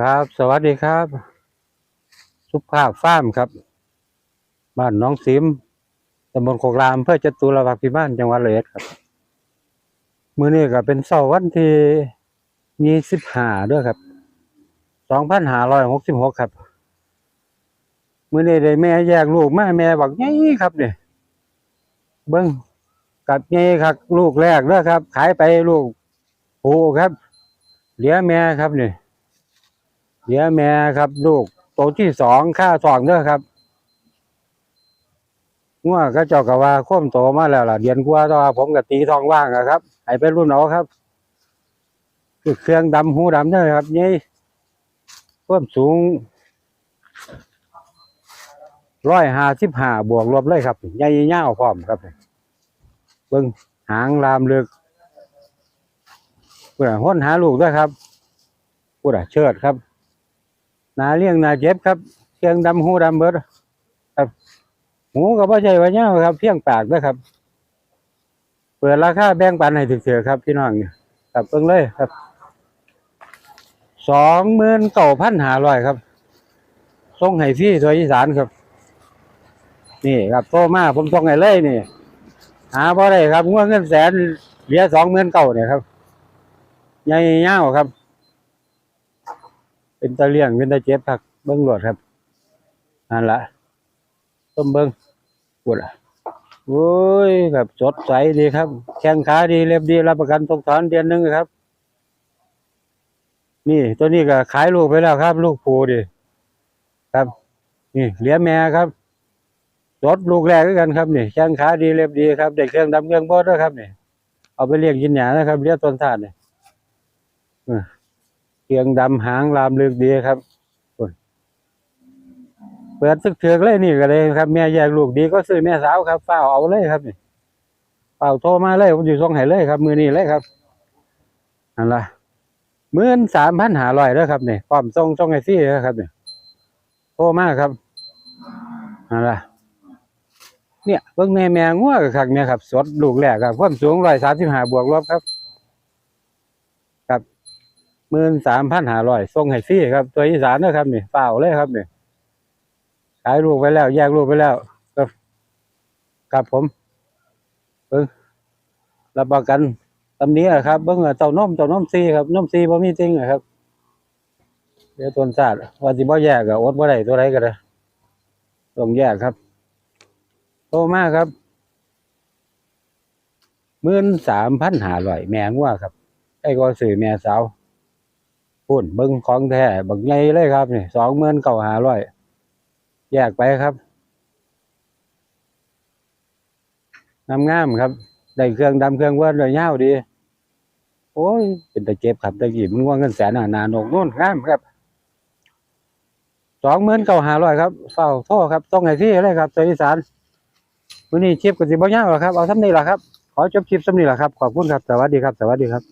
ครับ สวัสดีครับ สุภาพฟาร์มครับ บ้านน้องซิมตำบลโคกรามเพื่อจตุรพักษ์พิมานจังหวัดเลยครับ มื้อนี้ก็เป็นเสาร์วันที่ยี่สิบห้าด้วยครับสองพันห้าร้อยหกสิบหกครับ มื้อนี้ได้แม่แยกลูกมาแม่บักใหญ่ครับเนี่ยเบิ้งกัดใหญ่ครับลูกแรกเด้อครับ ขายไปลูกโอ้ครับ เหลือแม่ครับเนี่ เหลือแม่ครับ ลูกโตวที่สองค่าสองเด้อครับงัวก็เจ้าก็ว่าโค้มโตมาแล้วล่ะเดือนกว่าต่อผมก็ตีทองว่างอะครับให้เป็นรุ่นเอาครับเครื่องดำหูดำเด้อครับนี่ความสูงร้อยห้าสิบห้าบวกลบเลยครับใหญ่ยาวพร้อมครับเบิ่งหางลามลึกเพื่อห้นหาลูกด้วยครับพูดอะเชิดครับ นาเลี้ยงนาเจ็บครับเชียงดำหูดำเบิดครับหูก็บ่ใช่ว่าเนี้ยครับเพียงปากนะครับ เปิดราคาแบ่งปันให้ถึกเถือครับพี่น้องครับเพิ่งเลยครับสองหมื่นเก้าพันหาร้อยครับส่งให้พี่ตัวอีสานครับ นี่ครับโตมาผมส่งให้เลยนี่ หาบ่ได้ครับงวดเงินแสนเหลือสองหมื่นเก้าเนี่ยครับใหญ่ยาวครับ เป็นตะเลี่ยงเป็นตะเจ็บผักเบิ้งหลวดครับนั่นละต้มเบิ้งปวดอะโอ้ยแบบสดใสดีครับ แข้งขาดีเรียบดีรับประกันตกถอนเดือนหนึงครับ นี่ตัวนี้ก็ขายลูกไปแล้วครับ ลูกผูดิครับ นี่เหลียแม่ครับสดลูกแรกด้วยกันครับนี่แข้งขาดีเรียบดีครับเด็กเครื่องดำเครื่องบดด้วยครับนี่เอาไปเลี้ยงกินหยานะครับเลี้ยงต้นทานนี่ย เกียงดำหางลามลึกดีครับเปิดซึกเถือกเลยนี่ก็เลยครับแม่แยกลูกดีก็ซื้อแม่สาวครับเฝ้าเอาเลยครับนี่เฝ้าโทรมาเลยผมอยู่ส่องให้เลยครับ มือนี้เลยครับนั่นละหมื่นสามพันหาร้อยแล้วครับนี่พร้อมส่งส่องให้ฟรีแล้วครับนี่โทรมาครับนั่นละเนี่ยเบิ่งแม่แม่งัวกับขักเนี่ยครับสดลูกแรกครับความสูงร้อยสามสิบห้าบวกลบครับ มื่นสามพันหาร้อยส่งให้ฟรีครับ ตัวอีสานนะครับนี่เปล่าเลยครับนี่ขายลูกไปแล้ว แยกลูกไปแล้วครับครับผมเบิ้งรับประกันตำนี้ครับเบิ้งเต่านมเต่านมซีครับนมซีบ่มีจริงอะครับ เดี๋ยวต้นศาสตร์ว่าสิบ่แยกอะอดบ่ได้ตัวใดก็ได้ต้องแยกครับโตมากครับมื่นสามพันหาร้อยแมงว่าครับไอ้ก็สื่อแม่สาว พุ่นเบิ้งของแท้บักใหญ่เลยครับนี่สองหมื่นเก้าหาร้อยแยกไปครับงามๆครับ ได้เครื่องดำเครื่องเวิร์ดเลยยาดี โอ้ย เป็นตะเจ็บครับตะกี้มันว่าเงินแสนอะนานกนู่นงามครับสองหมื่นเก้าหาร้อยครับเฝ้าโทษครับต้องไห้ที่เลยครับตัวอีสานวันนี้เชิปกับสิบ่ยาวหรอครับ เอาซ้ำนี่แหละครับ ขอจบคลิปซ้ำนี่แหละครับ ขอบคุณครับ สวัสดีครับ สวัสดีครับ